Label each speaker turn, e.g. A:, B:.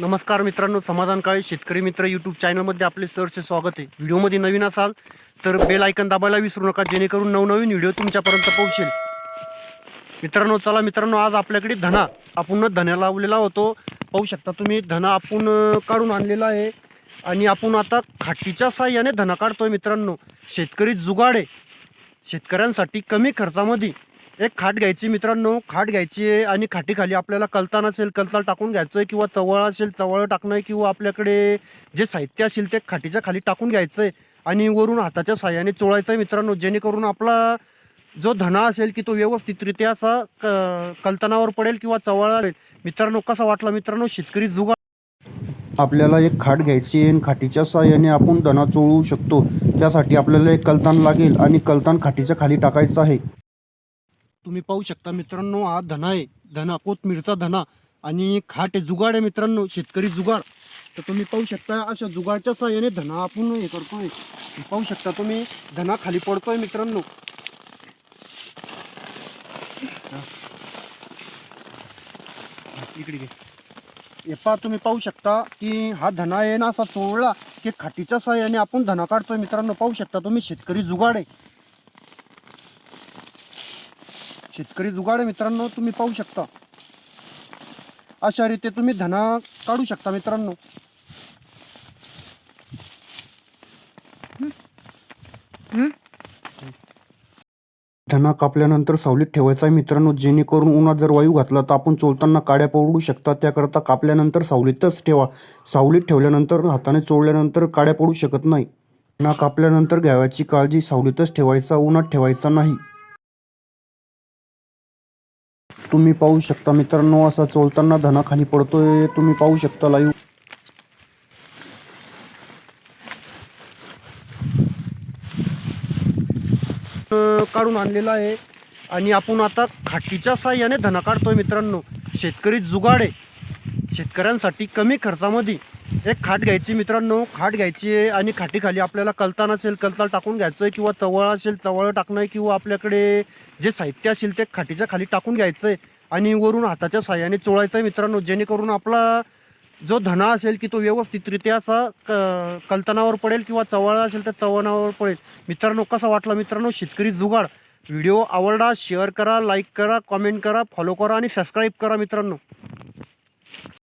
A: नमस्कार मित्रांनो समाधान काळे शेतकरी मित्र यूट्यूब चॅनलमध्ये आपले सरचे स्वागत आहे. व्हिडिओमध्ये नवीन असाल तर बेल आयकन दाबायला विसरू नका जेणेकरून नवनवीन व्हिडिओ तुमच्यापर्यंत पोहोचेल. मित्रांनो चला मित्रांनो आज आपल्याकडे धना आपण धना लावलेला होतो. पाहू शकता तुम्ही धना आपण काढून आणलेला आहे. आणि आपण आता खाटीच्या साह्याने धना काढतोय मित्रांनो. शेतकरी जुगाड आहे. शेतकऱ्यांसाठी कमी खर्चामध्ये एक खाट घ्यायची मित्रांनो खाट घ्यायची आहे आणि खाटीखाली आपल्याला कलतान असेल कलतान टाकून घ्यायचं आहे किंवा चवळ असेल चवळ टाकणं आहे किंवा आपल्याकडे जे साहित्य असेल ते खाटीच्या खाली टाकून घ्यायचं आहे आणि वरून हाताच्या साह्याने चोळायचं आहे मित्रांनो जेणेकरून आपला जो धना असेल की तो व्यवस्थितरित्या असा क कलतानावर पडेल किंवा चवळ मित्रांनो कसा वाटला मित्रांनो शेतकरी जुगा
B: आपल्याला एक खाट घ्यायची आहे आणि खाटीच्या साहाय्याने आपण धना चोळू शकतो. त्यासाठी आपल्याला एक कलतान लागेल आणि कलतान खाटीच्या खाली टाकायचं आहे.
A: तुम्ही पाहू शकता मित्रांनो हा धना आहे. धना कोथमीरचा धना आणि खाट आहे जुगाड आहे मित्रांनो शेतकरी जुगाड. तर तुम्ही पाहू शकता अशा जुगाडच्या साह्याने धना आपण हे करतोय. पाहू शकता तुम्ही धना खाली पडतोय मित्रांनो. इकडे घे. हे पा तुम्ही पाहू शकता की हा धना आहे ना असा चोळला की खाटीच्या साह्याने आपण धना काढतोय मित्रांनो. पाहू शकता तुम्ही शेतकरी जुगाड आहे. शेतकरी जुगाड मित्रांनो तुम्ही पाहू शकता. अशा रीते तुम्ही धना काढू शकता मित्रांनो.
B: धना कापल्यानंतर सावलीत ठेवायचा आहे मित्रांनो जेणेकरून उन्हात जर वायू घातला तर आपण चोळताना काड्या पडू शकतात त्याकरता कापल्यानंतर सावलीतच ठेवा. सावलीत ठेवल्यानंतर हाताने चोळल्यानंतर काड्या पडू शकत नाही. धना कापल्यानंतर घ्यावायची काळजी सावलीतच ठेवायचा उन्हात ठेवायचा नाही. तुम्ही पाहू शकता मित्रांनो असा चोलताना धना खाली पडतोय. तुम्ही पाहू शकता लाईव्ह
A: काढून आणलेला आहे. आणि आपण आता खाटीच्या साह्याने धना काढतोय मित्रांनो. शेतकरी जुगाड. आहे शेतकऱ्यांसाठी कमी खर्चामध्ये एक खाट घ्यायची मित्रांनो खाट घ्यायची आहे आणि खाटीखाली आपल्याला कलतान असेल कलताल टाकून घ्यायचं आहे किंवा तवळ असेल तवळं टाकणं आहे किंवा आपल्याकडे जे साहित्य असेल ते खाटीच्या खाली टाकून घ्यायचं आहे आणि वरून हाताच्या साह्याने चोळायचं आहे मित्रांनो जेणेकरून आपला जो धना असेल की तो व्यवस्थितरित्या असा क कलतनावर पडेल किंवा चवळा असेल तर चवणावर पडेल. मित्रांनो कसा वाटला मित्रांनो शेतकरी जुगाड? व्हिडिओ आवडला शेअर करा लाईक करा कॉमेंट करा फॉलो करा आणि सबस्क्राईब करा मित्रांनो.